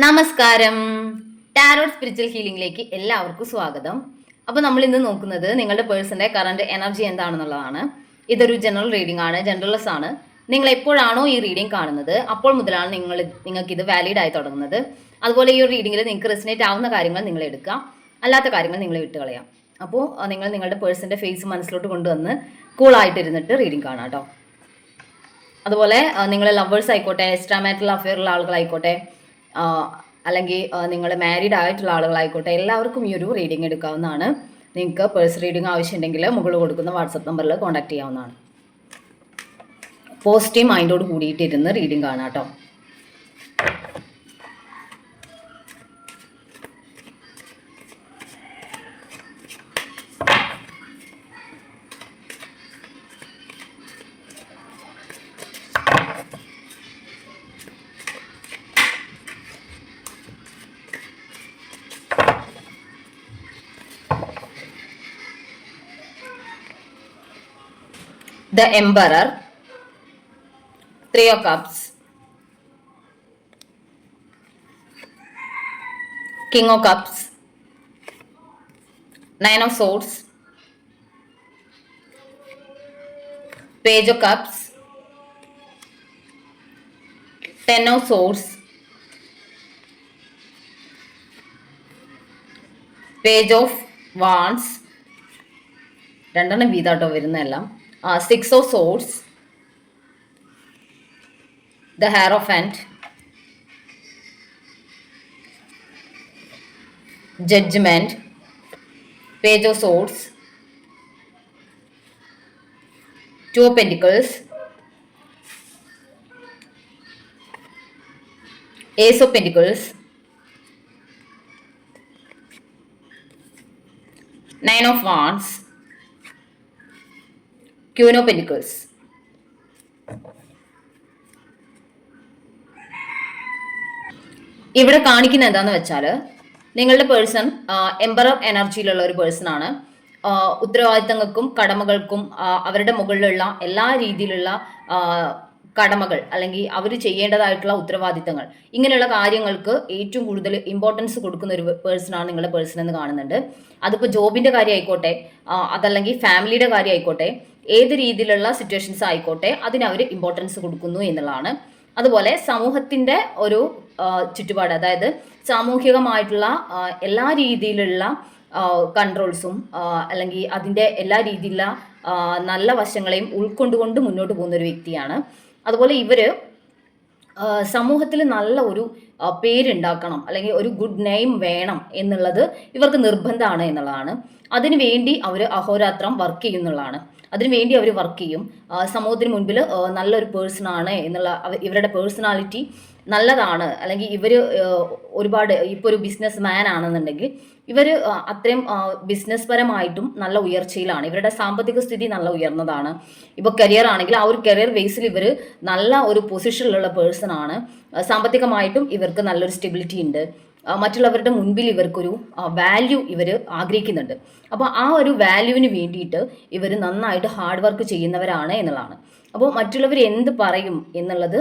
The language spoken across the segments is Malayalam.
നമസ്കാരം. ടാരോട്ട് സ്പിരിച്വൽ ഹീലിംഗിലേക്ക് എല്ലാവർക്കും സ്വാഗതം. അപ്പോൾ നമ്മൾ ഇന്ന് നോക്കുന്നത് നിങ്ങളുടെ പേഴ്സന്റെ കറണ്ട് എനർജി എന്താണെന്നുള്ളതാണ്. ഇതൊരു ജനറൽ റീഡിംഗ് ആണ് ജനറൽസ് ആണ്. നിങ്ങൾ എപ്പോഴാണോ ഈ റീഡിംഗ് കാണുന്നത് അപ്പോൾ മുതലാണ് നിങ്ങൾ നിങ്ങൾക്ക് ഇത് വാലിഡ് ആയി തുടങ്ങുന്നത്. അതുപോലെ ഈ ഒരു റീഡിംഗിൽ നിങ്ങൾക്ക് റെസിനേറ്റ് ആവുന്ന കാര്യങ്ങൾ നിങ്ങൾ എടുക്കുക. അല്ലാത്ത കാര്യങ്ങൾ നിങ്ങൾ വിട്ടുകളയാം. അപ്പോൾ നിങ്ങൾ നിങ്ങളുടെ പേഴ്സന്റെ ഫേസ് മനസ്സിലോട്ട് കൊണ്ടുവന്ന് കൂളായിട്ടിരുന്നിട്ട് റീഡിംഗ് കാണാം കേട്ടോ അതുപോലെ നിങ്ങളെ ലവേഴ്സ് ആയിക്കോട്ടെ എക്സ്ട്രാ മാറ്റൽ അഫെയറുള്ള ആളുകളായിക്കോട്ടെ അല്ലെങ്കിൽ നിങ്ങൾ മാരീഡ് ആയിട്ടുള്ള ആളുകളായിക്കോട്ടെ എല്ലാവർക്കും ഈ ഒരു റീഡിംഗ് എടുക്കാവുന്നതാണ്. നിങ്ങൾക്ക് പേഴ്സ് റീഡിംഗ് ആവശ്യമുണ്ടെങ്കിൽ മുകളിൽ കൊടുക്കുന്ന വാട്സപ്പ് നമ്പറിൽ കോൺടാക്ട് ചെയ്യാവുന്നതാണ്. പോസിറ്റീവ് മൈൻഡോട് കൂടിയിട്ടിരുന്ന് റീഡിംഗ് കാണാം കേട്ടോ. The Emperor, Three of Cups, King of Cups, Nine of Swords, Page of Cups, Ten of Swords, Page of Wands, രണ്ടെണ്ണം വീതാട്ടോ വരുന്നതെല്ലാം uh, six of swords, the Hierophant, Judgment, Page of Swords, Two of Pentacles, Ace of Pentacles, Nine of Wands, queen of pentacles ഇവിടെ കാണിക്കുന്ന എന്താന്ന് വെച്ചാൽ നിങ്ങളുടെ പേഴ്സൺ എംബറർ എനർജിയിലുള്ള ഒരു പേഴ്സൺ ആണ്. ഉത്തരവാദിത്തങ്ങൾക്കും കടമകൾക്കും അവരുടെ മുകളിലുള്ള എല്ലാ രീതിയിലുള്ള കടമകൾ അല്ലെങ്കിൽ അവർ ചെയ്യേണ്ടതായിട്ടുള്ള ഉത്തരവാദിത്തങ്ങൾ. ഇങ്ങനെയുള്ള കാര്യങ്ങൾക്ക് ഏറ്റവും കൂടുതൽ ഇമ്പോർട്ടൻസ് കൊടുക്കുന്ന ഒരു പേഴ്സൺ ആണ് നിങ്ങളുടെ പേഴ്സൺ എന്ന് കാണുന്നുണ്ട്. അതിപ്പോൾ ജോബിന്റെ കാര്യമായിക്കോട്ടെ അതല്ലെങ്കിൽ ഫാമിലിയുടെ കാര്യം ആയിക്കോട്ടെ ഏത് രീതിയിലുള്ള സിറ്റുവേഷൻസ് ആയിക്കോട്ടെ അതിന് അവർ ഇമ്പോർട്ടൻസ് കൊടുക്കുന്നു എന്നുള്ളതാണ്. അതുപോലെ സമൂഹത്തിന്റെ ഒരു ചുറ്റുപാട് അതായത് സാമൂഹികമായിട്ടുള്ള എല്ലാ രീതിയിലുള്ള കൺട്രോൾസും അല്ലെങ്കിൽ അതിന്റെ എല്ലാ രീതിയിലുള്ള നല്ല വശങ്ങളെയും ഉൾക്കൊണ്ടുകൊണ്ട് മുന്നോട്ട് പോകുന്ന ഒരു വ്യക്തിയാണ്. അതുപോലെ ഇവർ സമൂഹത്തിൽ നല്ല ഒരു പേരുണ്ടാക്കണം അല്ലെങ്കിൽ ഒരു ഗുഡ് നെയിം വേണം എന്നുള്ളത് ഇവർക്ക് നിർബന്ധമാണ് എന്നുള്ളതാണ്. അതിനു വേണ്ടി അവർ അഹോരാത്രം വർക്ക് ചെയ്യുന്നുള്ളതാണ് അതിനു വേണ്ടി അവർ വർക്ക് ചെയ്യും. സമൂഹത്തിന് മുൻപിൽ നല്ലൊരു പേഴ്സണാണ് എന്നുള്ള ഇവരുടെ പേഴ്സണാലിറ്റി നല്ലതാണ്. അല്ലെങ്കിൽ ഇവർ ഒരുപാട് ഇപ്പോൾ ഒരു ബിസിനസ് മാൻ ആണെന്നുണ്ടെങ്കിൽ ഇവർ അത്രയും ബിസിനസ് പരമായിട്ടും നല്ല ഉയർച്ചയിലാണ്. ഇവരുടെ സാമ്പത്തിക സ്ഥിതി നല്ല ഉയർന്നതാണ്. ഇപ്പോൾ കരിയർ ആണെങ്കിൽ ആ ഒരു കരിയർ ബേസിൽ ഇവർ നല്ല ഒരു പൊസിഷനിലുള്ള പേഴ്സൺ ആണ്. സാമ്പത്തികമായിട്ടും ഇവർക്ക് നല്ലൊരു സ്റ്റെബിലിറ്റി ഉണ്ട്. മറ്റുള്ളവരുടെ മുൻപിൽ ഇവർക്കൊരു വാല്യൂ ഇവർ ആഗ്രഹിക്കുന്നുണ്ട്. അപ്പോൾ ആ ഒരു വാല്യൂവിന് വേണ്ടിയിട്ട് ഇവർ നന്നായിട്ട് ഹാർഡ് വർക്ക് ചെയ്യുന്നവരാണ് എന്നുള്ളതാണ്. അപ്പോൾ മറ്റുള്ളവർ എന്ത് പറയും എന്നുള്ളത്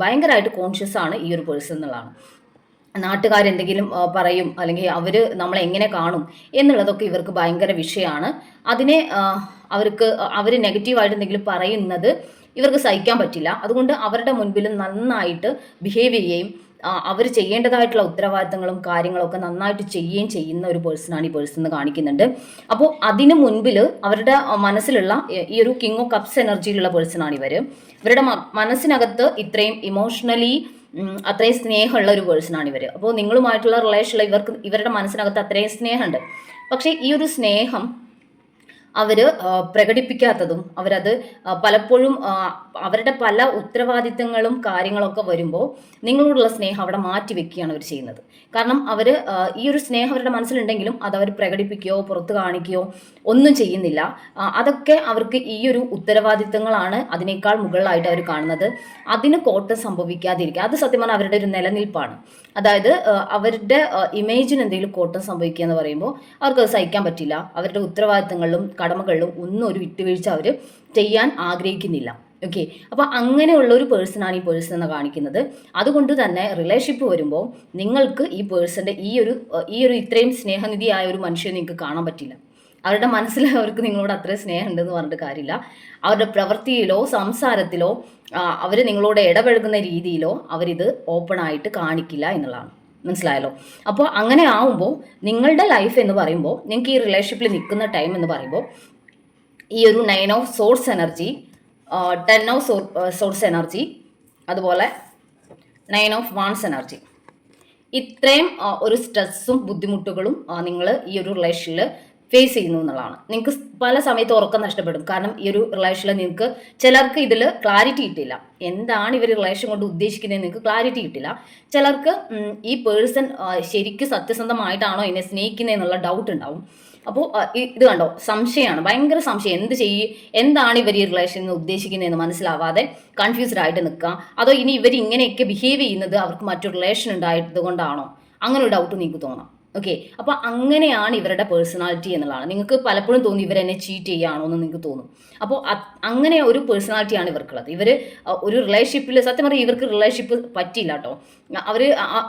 ഭയങ്കരമായിട്ട് കോൺഷ്യസ് ആണ് ഈ ഒരു പേഴ്സൺ എന്നുള്ളതാണ് നാട്ടുകാരെന്തെങ്കിലും പറയും അല്ലെങ്കിൽ അവർ നമ്മളെ എങ്ങനെ കാണും എന്നുള്ളതൊക്കെ ഇവർക്ക് ഭയങ്കര വിഷയമാണ്. അതിനെ അവർക്ക് അവർ നെഗറ്റീവായിട്ട് എന്തെങ്കിലും പറയുന്നത് ഇവർക്ക് സഹിക്കാൻ പറ്റില്ല. അതുകൊണ്ട് അവരുടെ മുൻപിൽ നന്നായിട്ട് ബിഹേവ് ചെയ്യുകയും അവർ ചെയ്യേണ്ടതായിട്ടുള്ള ഉത്തരവാദിത്തങ്ങളും കാര്യങ്ങളൊക്കെ നന്നായിട്ട് ചെയ്യുകയും ചെയ്യുന്ന ഒരു പേഴ്സണാണ് ഈ പേഴ്സൺ എന്ന് കാണിക്കുന്നുണ്ട്. അപ്പോൾ അതിന് മുൻപിൽ അവരുടെ മനസ്സിലുള്ള ഈ- ഒരു കിങ് ഓഫ് കപ്സ് എനർജിയിലുള്ള പേഴ്സണാണ് ഇവർ ഇവരുടെ മനസ്സിനകത്ത് ഇത്രയും ഇമോഷണലി അത്രയും സ്നേഹമുള്ള ഒരു പേഴ്സണാണ് ഇവർ അപ്പോൾ നിങ്ങളുമായിട്ടുള്ള റിലേഷനിൽ ഇവർക്ക് ഇവരുടെ മനസ്സിനകത്ത് അത്രയും സ്നേഹമുണ്ട്. പക്ഷേ ഈ ഒരു സ്നേഹം അവർ പ്രകടിപ്പിക്കാത്തതും അവരത് പലപ്പോഴും അവരുടെ പല ഉത്തരവാദിത്തങ്ങളും കാര്യങ്ങളൊക്കെ വരുമ്പോൾ നിങ്ങളോടുള്ള സ്നേഹം അവിടെ മാറ്റി വെക്കുകയാണ് അവർ ചെയ്യുന്നത്. കാരണം അവർ ഈ ഒരു സ്നേഹം അവരുടെ മനസ്സിലുണ്ടെങ്കിലും അത് അവർ പ്രകടിപ്പിക്കുകയോ പുറത്ത് കാണിക്കുകയോ ഒന്നും ചെയ്യുന്നില്ല. അതൊക്കെ അവർക്ക് ഈ ഒരു ഉത്തരവാദിത്തങ്ങളാണ് അതിനേക്കാൾ മുകളിലായിട്ട് അവർ കാണുന്നത്. അതിന് കോട്ടം സംഭവിക്കാതിരിക്കുക. അത് സത്യമാണ് അവരുടെ ഒരു നിലനിൽപ്പാണ്. അതായത് അവരുടെ ഇമേജിന് എന്തെങ്കിലും കോട്ടം സംഭവിക്കുക എന്ന് പറയുമ്പോൾ അവർക്ക് അത് സഹിക്കാൻ പറ്റില്ല. അവരുടെ ഉത്തരവാദിത്തങ്ങളിലും കടമകളിലും ഒന്നും ഒരു വിട്ടുവീഴ്ച അവർ ചെയ്യാൻ ആഗ്രഹിക്കുന്നില്ല. ഓക്കെ? അപ്പോൾ അങ്ങനെയുള്ള ഒരു പേഴ്സണാണ് ഈ പേഴ്സൺ എന്ന് കാണിക്കുന്നത്. അതുകൊണ്ട് തന്നെ റിലേഷൻഷിപ്പ് വരുമ്പോൾ നിങ്ങൾക്ക് ഈ പേഴ്സന്റെ ഈ ഒരു ഈ ഒരു ഇത്രയും സ്നേഹനിധിയായ ഒരു മനുഷ്യനെ നിങ്ങൾക്ക് കാണാൻ പറ്റില്ല. അവരുടെ മനസ്സിൽ അവർക്ക് നിങ്ങളോട് അത്രയും സ്നേഹം ഉണ്ടെന്ന് പറഞ്ഞിട്ട് കാര്യമില്ല. അവരുടെ പ്രവൃത്തിയിലോ സംസാരത്തിലോ അവർ നിങ്ങളോട് ഇടപഴകുന്ന രീതിയിലോ അവരിത് ഓപ്പൺ ആയിട്ട് കാണിക്കില്ല എന്നുള്ളതാണ്. മനസ്സിലായല്ലോ? അപ്പോൾ അങ്ങനെ ആവുമ്പോൾ നിങ്ങളുടെ ലൈഫ് എന്ന് പറയുമ്പോൾ നിങ്ങൾക്ക് ഈ റിലേഷൻഷിപ്പിൽ നിൽക്കുന്ന ടൈം എന്ന് പറയുമ്പോൾ ഈ ഒരു nine of source energy ten of source energy അതുപോലെ നയൻ ഓഫ് വാൺസ് എനർജി ഇത്രയും ഒരു സ്ട്രെസ്സും ബുദ്ധിമുട്ടുകളും നിങ്ങൾ ഈ ഒരു റിലേഷനിൽ ഫേസ് ചെയ്യുന്നു എന്നുള്ളതാണ്. നിങ്ങൾക്ക് പല സമയത്ത് ഉറക്കം നഷ്ടപ്പെടും. കാരണം ഈ ഒരു റിലേഷനിൽ നിങ്ങൾക്ക് ചിലർക്ക് ഇതിൽ ക്ലാരിറ്റി കിട്ടില്ല. എന്താണ് ഇവർ റിലേഷൻ കൊണ്ട് ഉദ്ദേശിക്കുന്നത് നിങ്ങൾക്ക് ക്ലാരിറ്റി കിട്ടില്ല. ചിലർക്ക് ഈ പേഴ്സൺ ശരിക്കും സത്യസന്ധമായിട്ടാണോ എന്നെ സ്നേഹിക്കുന്നത് എന്നുള്ള ഡൗട്ട് ഉണ്ടാവും. അപ്പോൾ ഇത് കണ്ടോ? സംശയമാണ്. ഭയങ്കര സംശയം. എന്ത് ചെയ്യും? എന്താണ് ഇവർ ഈ റിലേഷനിൽ ഉദ്ദേശിക്കുന്നതെന്ന് മനസ്സിലാവാതെ കൺഫ്യൂസ്ഡ് ആയിട്ട് നിൽക്കുക. അതോ ഇനി ഇവർ ഇങ്ങനെയൊക്കെ ബിഹേവ് ചെയ്യുന്നത് അവർക്ക് മറ്റൊരു റിലേഷൻ ഉണ്ടായത് കൊണ്ടാണോ? അങ്ങനെ ഒരു ഡൗട്ട് നിങ്ങൾക്ക് തോന്നാം. ഓക്കെ അപ്പോൾ അങ്ങനെയാണ് ഇവരുടെ പേഴ്സണാലിറ്റി എന്നുള്ളതാണ് നിങ്ങൾക്ക് പലപ്പോഴും തോന്നി ഇവരെന്നെ ചീറ്റ് ചെയ്യുകയാണോ എന്ന് നിങ്ങൾക്ക് തോന്നും. അപ്പോൾ അങ്ങനെ ഒരു പേഴ്സണാലിറ്റിയാണ് ഇവർക്കുള്ളത്. ഇവർ ഒരു റിലേഷൻഷിപ്പിൽ സത്യം പറഞ്ഞാൽ ഇവർക്ക് റിലേഷൻഷിപ്പ് പറ്റില്ല കേട്ടോ അവർ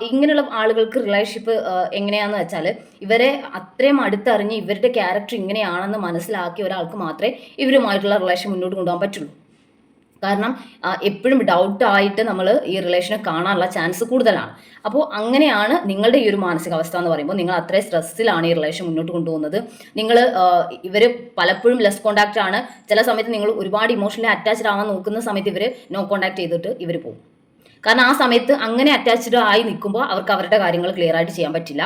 ഇങ്ങനെയുള്ള ആളുകൾക്ക് റിലേഷൻഷിപ്പ് എങ്ങനെയാണെന്ന് വെച്ചാൽ ഇവരെ അത്രയും അടുത്തറിഞ്ഞ് ഇവരുടെ ക്യാരക്ടർ ഇങ്ങനെയാണെന്ന് മനസ്സിലാക്കിയ ഒരാൾക്ക് മാത്രമേ ഇവരുമായിട്ടുള്ള റിലേഷൻ മുന്നോട്ട് കൊണ്ടുപോകാൻ പറ്റുള്ളൂ. കാരണം എപ്പോഴും ഡൗട്ട് ആയിട്ട് നമ്മൾ ഈ റിലേഷനെ കാണാനുള്ള ചാൻസ് കൂടുതലാണ്. അപ്പോൾ അങ്ങനെയാണ് നിങ്ങളുടെ ഈ ഒരു മാനസികാവസ്ഥ എന്ന് പറയുമ്പോൾ നിങ്ങൾ അത്രയും സ്ട്രെസ്സിലാണ് ഈ റിലേഷൻ മുന്നോട്ട് കൊണ്ടുപോകുന്നത്. നിങ്ങൾ ഇവർ പലപ്പോഴും ലെസ് കോണ്ടാക്റ്റ് ആണ്. ചില സമയത്ത് നിങ്ങൾ ഒരുപാട് ഇമോഷണലി അറ്റാച്ച്ഡ് ആവാൻ നോക്കുന്ന സമയത്ത് ഇവർ നോ കോണ്ടാക്ട് ചെയ്തിട്ട് ഇവർ പോകും. കാരണം ആ സമയത്ത് അങ്ങനെ അറ്റാച്ച്ഡ് ആയി നിൽക്കുമ്പോൾ അവർക്ക് അവരുടെ കാര്യങ്ങൾ ക്ലിയർ ആയിട്ട് ചെയ്യാൻ പറ്റില്ല.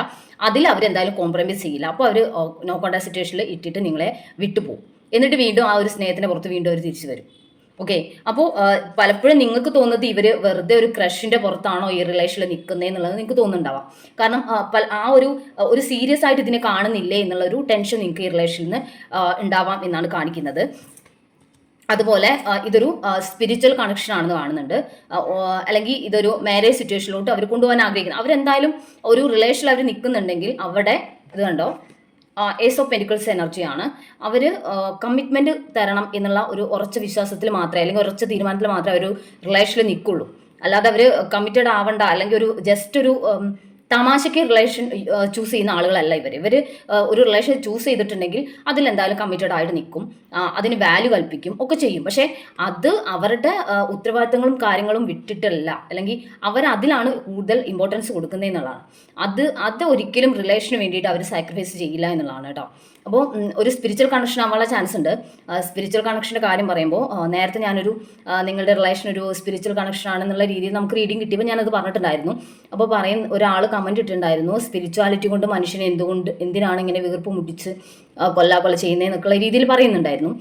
അതിൽ അവർ എന്തായാലും കോംപ്രമൈസ് ചെയ്യില്ല. അപ്പോൾ അവർ നോ കോണ്ടാക്ട് സിറ്റുവേഷനിൽ ഇട്ടിട്ട് നിങ്ങളെ വിട്ടുപോകും. എന്നിട്ട് വീണ്ടും ആ ഒരു സ്നേഹത്തിന് പുറത്ത് വീണ്ടും അവർ തിരിച്ചു വരും. ഓക്കെ അപ്പോൾ പലപ്പോഴും നിങ്ങൾക്ക് തോന്നുന്നത് ഇവർ വെറുതെ ഒരു ക്രഷിന്റെ പുറത്താണോ ഈ റിലേഷനിൽ നിൽക്കുന്നത് എന്നുള്ളത് നിങ്ങൾക്ക് തോന്നുന്നുണ്ടാവാം. കാരണം ആ, ഒരു ഒരു സീരിയസ് ആയിട്ട് ഇതിനെ കാണുന്നില്ലേ എന്നുള്ള ഒരു ടെൻഷൻ നിങ്ങൾക്ക് ഈ റിലേഷനിൽ നിന്ന് ഉണ്ടാവാം എന്നാണ് കാണിക്കുന്നത്. അതുപോലെ ഇതൊരു സ്പിരിച്വൽ കണക്ഷൻ ആണെന്ന് കാണുന്നുണ്ട്. അല്ലെങ്കിൽ ഇതൊരു മാരേജ് സിറ്റുവേഷനിലോട്ട് അവർ കൊണ്ടുപോകാൻ ആഗ്രഹിക്കുന്നത് അവരെന്തായാലും ഒരു റിലേഷനിൽ അവർ നിൽക്കുന്നുണ്ടെങ്കിൽ അവിടെ ഇത് കണ്ടോ ഏസ് ഓഫ് പെരിക്കിൾസ് എനർജിയാണ് അവർ കമ്മിറ്റ്മെന്റ് തരണം എന്നുള്ള ഒരു ഉറച്ച വിശ്വാസത്തിൽ മാത്രമേ അല്ലെങ്കിൽ ഉറച്ച തീരുമാനത്തിൽ മാത്രമേ അവർ റിലേഷനിൽ നിൽക്കുള്ളൂ അല്ലാതെ അവർ കമ്മിറ്റഡ് ആവണ്ട അല്ലെങ്കിൽ ഒരു ജസ്റ്റ് ഒരു തമാശയ്ക്ക് റിലേഷൻ ചൂസ് ചെയ്യുന്ന ആളുകളല്ല ഇവർ ഇവർ ഒരു റിലേഷൻ ചൂസ് ചെയ്തിട്ടുണ്ടെങ്കിൽ അതിലെന്തായാലും കമ്മിറ്റഡ് ആയിട്ട് നിൽക്കും. അതിന് വാല്യൂ കൽപ്പിക്കും ഒക്കെ ചെയ്യും. പക്ഷേ അത് അവരുടെ ഉത്തരവാദിത്തങ്ങളും കാര്യങ്ങളും വിട്ടിട്ടല്ല. അല്ലെങ്കിൽ അവർ അതിലാണ് കൂടുതൽ ഇമ്പോർട്ടൻസ് കൊടുക്കുന്നതെന്നുള്ളതാണ് അത് അത് ഒരിക്കലും റിലേഷന് വേണ്ടിയിട്ട് അവർ സാക്രിഫൈസ് ചെയ്യില്ല എന്നുള്ളതാണ് കേട്ടോ. അപ്പോൾ ഒരു സ്പിരിച്വൽ കണക്ഷൻ ആവാനുള്ള ചാൻസ് ഉണ്ട്. സ്പിരിച്വൽ കണക്ഷന്റെ കാര്യം പറയുമ്പോൾ നേരത്തെ ഞാനൊരു നിങ്ങളുടെ റിലേഷൻ ഒരു സ്പിരിച്വൽ കണക്ഷൻ ആണെന്നുള്ള രീതിയിൽ നമുക്ക് റീഡിങ് കിട്ടിയപ്പോൾ ഞാനത് പറഞ്ഞിട്ടുണ്ടായിരുന്നു. അപ്പോൾ പറയും ഒരാൾ കമന്റ് ഇട്ടിട്ടുണ്ടായിരുന്നു. സ്പിരിച്വാലിറ്റി കൊണ്ട് മനുഷ്യനെ എന്തുകൊണ്ട് എന്തിനാണ് ഇങ്ങനെ വീർപ്പ് മുട്ടിച്ച് കൊല്ലാ കൊല ചെയ്യുന്നതെന്നൊക്കെയുള്ള രീതിയിൽ പറയുന്നുണ്ടായിരുന്നു.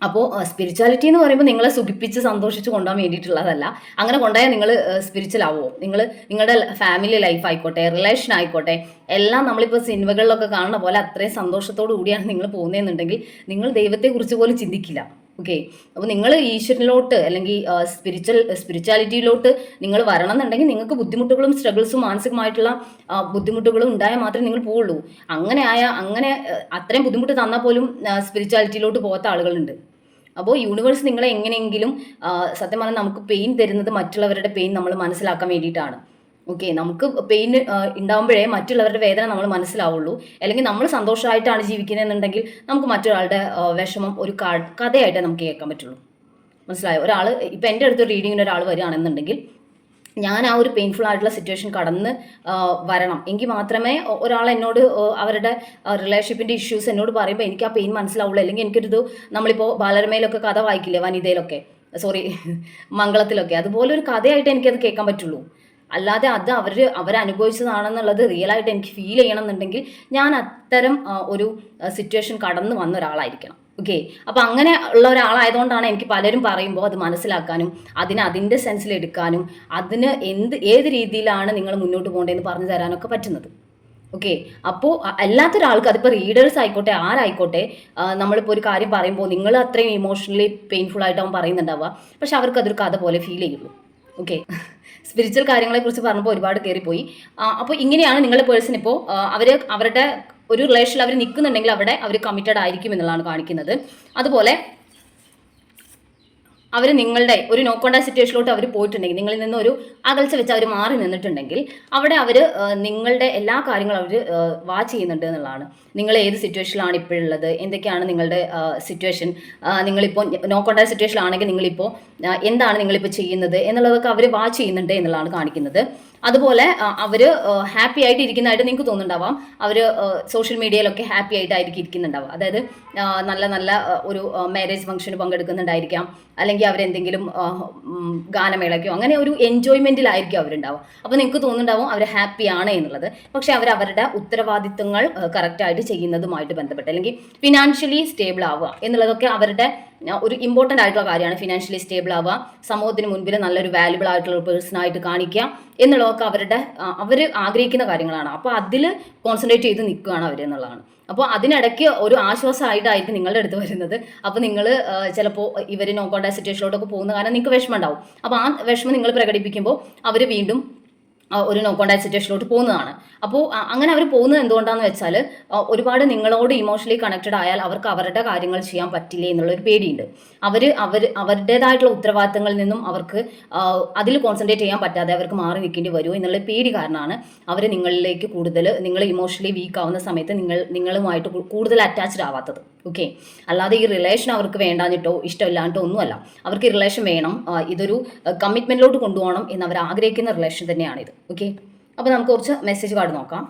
അപ്പോൾ സ്പിരിച്വാലിറ്റി എന്ന് പറയുമ്പോൾ നിങ്ങളെ സുഖിപ്പിച്ച് സന്തോഷിച്ച് കൊണ്ടുപോകാൻ വേണ്ടിയിട്ടുള്ളതല്ല. അങ്ങനെ കൊണ്ടുപോയാൽ നിങ്ങൾ സ്പിരിച്വൽ ആവുമോ നിങ്ങൾ നിങ്ങളുടെ ഫാമിലി ലൈഫ് ആയിക്കോട്ടെ റിലേഷൻ ആയിക്കോട്ടെ എല്ലാം നമ്മളിപ്പോൾ സിനിമകളിലൊക്കെ കാണുന്ന പോലെ അത്രയും സന്തോഷത്തോടു കൂടിയാണ് നിങ്ങൾ പോകുന്നതെന്നുണ്ടെങ്കിൽ നിങ്ങൾ ദൈവത്തെക്കുറിച്ച് പോലും ചിന്തിക്കില്ല. ഓക്കെ അപ്പോൾ നിങ്ങൾ ഈശ്വരനിലോട്ട് അല്ലെങ്കിൽ സ്പിരിച്വൽ സ്പിരിച്വാലിറ്റിയിലോട്ട് നിങ്ങൾ വരണം എന്നുണ്ടെങ്കിൽ നിങ്ങൾക്ക് ബുദ്ധിമുട്ടുകളും സ്ട്രഗിൾസും മാനസികമായിട്ടുള്ള ബുദ്ധിമുട്ടുകളും ഉണ്ടായാൽ മാത്രമേ നിങ്ങൾ പോവുള്ളൂ. അങ്ങനെ ആയ അങ്ങനെ അത്രയും ബുദ്ധിമുട്ട് തന്നാൽ പോലും സ്പിരിച്വാലിറ്റിയിലോട്ട് പോകാത്ത ആളുകളുണ്ട്. അപ്പോൾ യൂണിവേഴ്സ് നിങ്ങളെ എങ്ങനെയെങ്കിലും സത്യം പറഞ്ഞാൽ നമുക്ക് പെയിൻ തരുന്നത് മറ്റുള്ളവരുടെ പെയിൻ നമ്മൾ മനസ്സിലാക്കാൻ വേണ്ടിയിട്ടാണ്. ഓക്കെ നമുക്ക് പെയിൻ ഉണ്ടാകുമ്പോഴേ മറ്റുള്ളവരുടെ വേദന നമ്മൾ മനസ്സിലാവുള്ളൂ. അല്ലെങ്കിൽ നമ്മൾ സന്തോഷമായിട്ടാണ് ജീവിക്കുന്നതെന്നുണ്ടെങ്കിൽ നമുക്ക് മറ്റൊരാളുടെ വിഷമം ഒരു കഥയായിട്ടേ നമുക്ക് കേൾക്കാൻ പറ്റുള്ളൂ. മനസ്സിലായോ? ഒരാൾ ഇപ്പം എന്റെ അടുത്ത് റീഡിങ്ങിന് ഒരാൾ വരികയാണെന്നുണ്ടെങ്കിൽ ഞാൻ ആ ഒരു പെയിൻഫുൾ ആയിട്ടുള്ള സിറ്റുവേഷൻ കടന്ന് വരണം. എങ്കിൽ മാത്രമേ ഒരാൾ എന്നോട് അവരുടെ റിലേഷൻഷിപ്പിന്റെ ഇഷ്യൂസ് എന്നോട് പറയുമ്പോൾ എനിക്ക് ആ പെയിൻ മനസ്സിലാവുള്ളൂ. അല്ലെങ്കിൽ എനിക്കൊരിത് നമ്മളിപ്പോൾ ബാലരമയിലൊക്കെ കഥ വായിക്കില്ലേ വനിതയിലൊക്കെ? സോറി മംഗളത്തിലൊക്കെ. അതുപോലെ ഒരു കഥയായിട്ട് എനിക്കത് കേൾക്കാൻ പറ്റുള്ളൂ. അല്ലാതെ അത് അവർ അവരനുഭവിച്ചതാണെന്നുള്ളത് റിയൽ ആയിട്ട് എനിക്ക് ഫീൽ ചെയ്യണം എന്നുണ്ടെങ്കിൽ ഞാൻ അത്തരം ഒരു സിറ്റുവേഷൻ കടന്നു വന്ന ഒരാളായിരിക്കണം. ഓക്കെ അപ്പൊ അങ്ങനെ ഉള്ള ഒരാളായതുകൊണ്ടാണ് എനിക്ക് പലരും പറയുമ്പോൾ അത് മനസ്സിലാക്കാനും അതിനെ സെൻസിൽ എടുക്കാനും അതിന് എന്ത് ഏത് രീതിയിലാണ് നിങ്ങൾ മുന്നോട്ട് പോകേണ്ടതെന്ന് പറഞ്ഞു തരാനൊക്കെ പറ്റുന്നത്. ഓക്കെ അപ്പോൾ അല്ലാത്തൊരാൾക്ക് അതിപ്പോൾ റീഡേഴ്സ് ആയിക്കോട്ടെ ആരായിക്കോട്ടെ നമ്മളിപ്പോൾ ഒരു കാര്യം പറയുമ്പോൾ നിങ്ങൾ അത്രയും ഇമോഷണലി പെയിൻഫുൾ ആയിട്ടാവും പറയുന്നുണ്ടാവുക. പക്ഷെ അവർക്ക് അതൊരു കഥ പോലെ ഫീൽ ചെയ്യുള്ളൂ. ഓക്കെ സ്പിരിച്വൽ കാര്യങ്ങളെ കുറിച്ച് പറഞ്ഞപ്പോൾ ഒരുപാട് കയറിപ്പോയി അപ്പോൾ ഇങ്ങനെയാണ് നിങ്ങളുടെ പേഴ്സൺ ഇപ്പോൾ അവർ അവരുടെ ഒരു റിലേഷനിൽ അവർ നിൽക്കുന്നുണ്ടെങ്കിൽ അവിടെ അവർ കമ്മിറ്റഡ് ആയിരിക്കും എന്നുള്ളതാണ് കാണിക്കുന്നത്. അതുപോലെ അവർ നിങ്ങളുടെ ഒരു നോ സിറ്റുവേഷനിലോട്ട് അവർ പോയിട്ടുണ്ടെങ്കിൽ നിങ്ങളിൽ നിന്ന് ഒരു അകൽച്ച വെച്ച് അവർ മാറി നിന്നിട്ടുണ്ടെങ്കിൽ അവിടെ അവർ നിങ്ങളുടെ എല്ലാ കാര്യങ്ങളും അവർ വാച്ച് ചെയ്യുന്നുണ്ട് എന്നുള്ളതാണ്. നിങ്ങൾ ഏത് സിറ്റുവേഷനിലാണ് ഇപ്പോഴുള്ളത്? എന്തൊക്കെയാണ് നിങ്ങളുടെ സിറ്റുവേഷൻ നിങ്ങളിപ്പോൾ നോ കോണ്ടാക്ട് സിറ്റുവേഷനിലാണെങ്കിൽ നിങ്ങളിപ്പോൾ എന്താണ് നിങ്ങളിപ്പോൾ ചെയ്യുന്നത് എന്നുള്ളതൊക്കെ അവർ വാച്ച് ചെയ്യുന്നുണ്ട് എന്നുള്ളതാണ് കാണിക്കുന്നത്. അതുപോലെ അവർ ഹാപ്പി ആയിട്ട് ഇരിക്കുന്നതായിട്ട് നിങ്ങൾക്ക് തോന്നുന്നുണ്ടാവാം അവർ സോഷ്യൽ മീഡിയയിലൊക്കെ ഹാപ്പി ആയിട്ടായിരിക്കും ഇരിക്കുന്നുണ്ടാവുക. അതായത് നല്ല നല്ല ഒരു മാരേജ് ഫംഗ്ഷന് പങ്കെടുക്കുന്നുണ്ടായിരിക്കാം. അല്ലെങ്കിൽ അവരെന്തെങ്കിലും ഗാനമേളയ്ക്കോ അങ്ങനെ ഒരു എൻജോയ്മെന്റിലായിരിക്കും അവരുണ്ടാവുക. അപ്പോൾ നിങ്ങൾക്ക് തോന്നുന്നുണ്ടാവും അവർ ഹാപ്പിയാണ് എന്നുള്ളത്. പക്ഷേ അവർ അവരുടെ ഉത്തരവാദിത്തങ്ങൾ കറക്റ്റായിട്ട് ചെയ്യുന്നതുമായിട്ട് ബന്ധപ്പെട്ട് അല്ലെങ്കിൽ ഫിനാൻഷ്യലി സ്റ്റേബിൾ ആവുക എന്നുള്ളതൊക്കെ അവരുടെ ഒരു ഇമ്പോർട്ടന്റ് ആയിട്ടുള്ള കാര്യമാണ് ഫിനാൻഷ്യലി സ്റ്റേബിൾ ആവുക സമൂഹത്തിന് മുൻപിൽ നല്ലൊരു വാല്യുബിൾ ആയിട്ടുള്ള പേഴ്സൺ ആയിട്ട് കാണിക്കുക എന്നുള്ളതൊക്കെ അവരുടെ അവർ ആഗ്രഹിക്കുന്ന കാര്യങ്ങളാണ്. അപ്പോൾ അതിൽ കോൺസെൻട്രേറ്റ് ചെയ്ത് നിൽക്കുകയാണ് അവർ എന്നുള്ളതാണ്. അപ്പോൾ അതിനിടയ്ക്ക് ഒരു ആശ്വാസമായിട്ടായിരിക്കും നിങ്ങളുടെ അടുത്ത് വരുന്നത്. അപ്പോൾ നിങ്ങൾ ചിലപ്പോൾ ഇവർ നോ കോണ്ടാക്ട് സിറ്റുവേഷനിലോട്ടൊക്കെ പോകുന്ന കാരണം നിങ്ങൾക്ക് വിഷമം ഉണ്ടാവും. അപ്പോൾ ആ വിഷമം നിങ്ങൾ പ്രകടിപ്പിക്കുമ്പോൾ അവർ വീണ്ടും ഒരു നോ കോണ്ടാക്ട് സിറ്റുവേഷനിലോട്ട് പോകുന്നതാണ് അപ്പോൾ അങ്ങനെ അവർ പോകുന്നത് എന്തുകൊണ്ടാണെന്ന് വെച്ചാൽ ഒരുപാട് നിങ്ങളോട് ഇമോഷണലി കണക്റ്റഡ് ആയാൽ അവർക്ക് അവരുടെ കാര്യങ്ങൾ ചെയ്യാൻ പറ്റില്ലേ എന്നുള്ളൊരു പേടിയുണ്ട്. അവർ അവർ അവരുടേതായിട്ടുള്ള ഉത്തരവാദിത്തങ്ങളിൽ നിന്നും അവർക്ക് അതിൽ കോൺസെൻട്രേറ്റ് ചെയ്യാൻ പറ്റാതെ അവർക്ക് മാറി നിൽക്കേണ്ടി വരുമോ എന്നുള്ള പേടി കാരണമാണ് അവർ നിങ്ങളിലേക്ക് കൂടുതൽ നിങ്ങൾ ഇമോഷണലി വീക്ക് ആവുന്ന സമയത്ത് നിങ്ങൾ നിങ്ങളുമായിട്ട് കൂടുതൽ അറ്റാച്ച്ഡ് ആവാത്തത്. ഓക്കെ അല്ലാതെ ഈ റിലേഷൻ അവർക്ക് വേണ്ടാഞ്ഞിട്ടോ ഇഷ്ടമില്ലാഞ്ഞിട്ടോ ഒന്നുമല്ല. അവർക്ക് ഈ റിലേഷൻ വേണം. ഇതൊരു കമ്മിറ്റ്മെന്റിലോട്ട് കൊണ്ടുപോകണം എന്ന് അവർ ആഗ്രഹിക്കുന്ന റിലേഷൻ തന്നെയാണിത്. ഓക്കെ അപ്പോൾ നമുക്ക് കുറച്ച് മെസ്സേജ് കാർഡ് നോക്കാം.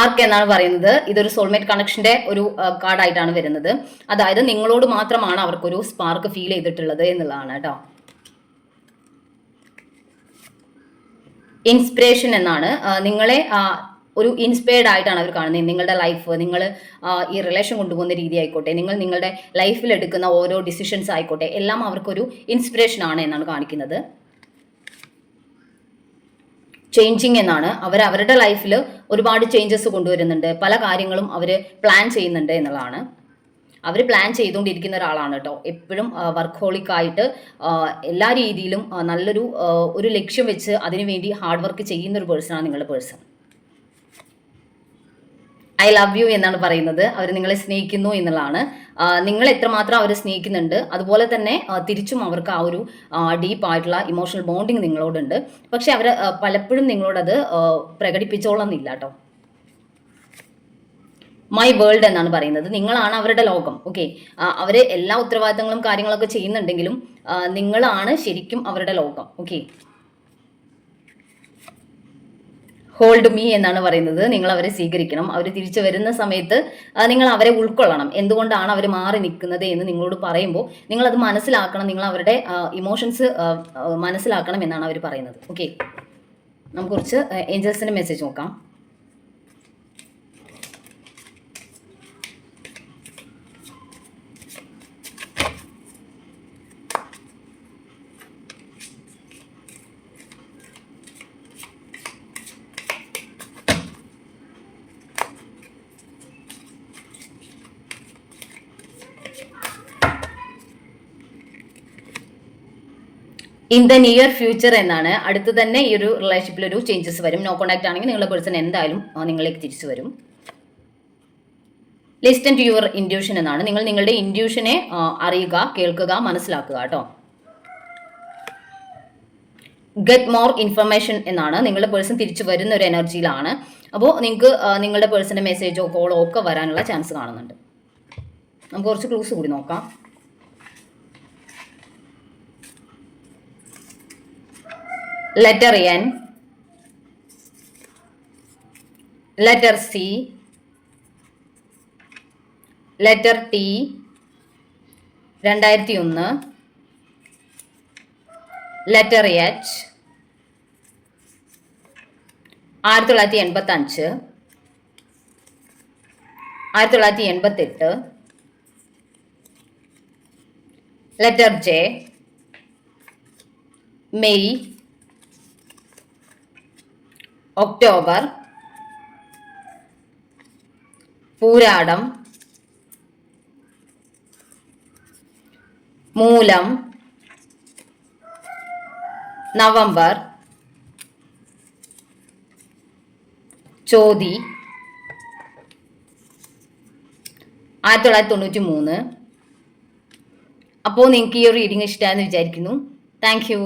സ്പാർക്ക് എന്നാണ് പറയുന്നത്. ഇതൊരു സോൾമേറ്റ് കണക്ഷന്റെ ഒരു കാർഡായിട്ടാണ് വരുന്നത്. അതായത് നിങ്ങളോട് മാത്രമാണ് അവർക്കൊരു സ്പാർക്ക് ഫീൽ ചെയ്തിട്ടുള്ളത് എന്നുള്ളതാണ് കേട്ടോ. ഇൻസ്പിറേഷൻ എന്നാണ്. നിങ്ങളെ ഒരു ഇൻസ്പയർഡ് ആയിട്ടാണ് അവർ കാണുന്നത്. നിങ്ങളുടെ ലൈഫ് നിങ്ങൾ ഈ റിലേഷൻ കൊണ്ടുപോകുന്ന രീതി ആയിക്കോട്ടെ നിങ്ങൾ നിങ്ങളുടെ ലൈഫിൽ എടുക്കുന്ന ഓരോ ഡിസിഷൻസ് ആയിക്കോട്ടെ എല്ലാം അവർക്കൊരു ഇൻസ്പിറേഷൻ ആണ് എന്നാണ് കാണിക്കുന്നത്. ചേഞ്ചിങ് എന്നാണ്. അവർ അവരുടെ ലൈഫിൽ ഒരുപാട് ചേഞ്ചസ് കൊണ്ടുവരുന്നുണ്ട്. പല കാര്യങ്ങളും അവർ പ്ലാൻ ചെയ്യുന്നുണ്ട് എന്നുള്ളതാണ്. അവർ പ്ലാൻ ചെയ്തുകൊണ്ടിരിക്കുന്ന ഒരാളാണ് കേട്ടോ. എപ്പോഴും വർക്ക് ആയിട്ട് എല്ലാ രീതിയിലും നല്ലൊരു ഒരു ലക്ഷ്യം വെച്ച് അതിനുവേണ്ടി ഹാർഡ് വർക്ക് ചെയ്യുന്ന ഒരു പേഴ്സണാണ് നിങ്ങളുടെ പേഴ്സൺ ഐ ലവ് യു എന്നാണ് പറയുന്നത്. അവർ നിങ്ങളെ സ്നേഹിക്കുന്നു എന്നുള്ളതാണ്. നിങ്ങൾ എത്രമാത്രം അവരെ സ്നേഹിക്കുന്നുണ്ട് അതുപോലെ തന്നെ തിരിച്ചും അവർക്ക് ആ ഒരു ഡീപ്പ് ആയിട്ടുള്ള ഇമോഷണൽ ബോണ്ടിങ് നിങ്ങളോടുണ്ട്. പക്ഷെ അവർ പലപ്പോഴും നിങ്ങളോടത് പ്രകടിപ്പിച്ചോളന്നില്ല കേട്ടോ. മൈ വേൾഡ് എന്നാണ് പറയുന്നത്. നിങ്ങളാണ് അവരുടെ ലോകം. ഓക്കെ അവർ എല്ലാ ഉത്തരവാദിത്തങ്ങളും കാര്യങ്ങളൊക്കെ ചെയ്യുന്നുണ്ടെങ്കിലും നിങ്ങളാണ് ശരിക്കും അവരുടെ ലോകം. ഓക്കെ ഹോൾഡ് മീ എന്നാണ് പറയുന്നത്. നിങ്ങൾ അവരെ സ്വീകരിക്കണം. അവർ തിരിച്ചു വരുന്ന സമയത്ത് നിങ്ങൾ അവരെ ഉൾക്കൊള്ളണം. എന്തുകൊണ്ടാണ് അവർ മാറി നിൽക്കുന്നത് എന്ന് നിങ്ങളോട് പറയുമ്പോൾ നിങ്ങൾ അത് മനസ്സിലാക്കണം. നിങ്ങൾ അവരുടെ ഇമോഷൻസ് മനസ്സിലാക്കണം എന്നാണ് അവർ പറയുന്നത്. ഓക്കെ നമുക്ക് കുറച്ച് ഏഞ്ചൽസിന്റെ മെസ്സേജ് നോക്കാം. ഇൻ ദ നിയർ ഫ്യൂച്ചർ എന്നാണ്. അടുത്ത് തന്നെ ഈ ഒരു റിലേഷൻഷിപ്പിൽ ഒരു ചേഞ്ചസ് വരും. നോ കോണ്ടാക്ട് ആണെങ്കിൽ നിങ്ങളുടെ പേഴ്സൺ എന്തായാലും നിങ്ങളിലേക്ക് തിരിച്ചു വരും. ലിസ്റ്റൻ ടു യുവർ ഇൻഡ്യൂഷൻ എന്നാണ്. നിങ്ങൾ നിങ്ങളുടെ ഇൻഡ്യൂഷനെ അറിയുക കേൾക്കുക മനസ്സിലാക്കുക കേട്ടോ. ഗെറ്റ് മോർ ഇൻഫർമേഷൻ എന്നാണ്. നിങ്ങളുടെ പേഴ്സൺ തിരിച്ചു വരുന്ന ഒരു എനർജിയിലാണ് അപ്പോൾ നിങ്ങൾക്ക് നിങ്ങളുടെ പേഴ്സന്റെ മെസ്സേജോ കോളോ ഒക്കെ വരാനുള്ള ചാൻസ് കാണുന്നുണ്ട്. നമുക്ക് കുറച്ച് ക്ലൂസ് കൂടി നോക്കാം. Letter N, letter C, letter T, രണ്ടായിരത്തി ഒന്ന് ലെറ്റർ എച്ച് ആയിരത്തി തൊള്ളായിരത്തി എൺപത്തി അഞ്ച് ആയിരത്തി തൊള്ളായിരത്തി എൺപത്തെട്ട് letter J May October Pooradam മൂലം നവംബർ ചോതി ആയിരത്തി തൊള്ളായിരത്തി തൊണ്ണൂറ്റി മൂന്ന് അപ്പോൾ നിങ്ങൾക്ക് ഈ ഒരു റീഡിംഗ് ഇഷ്ടമായെന്ന് വിചാരിക്കുന്നു. Thank you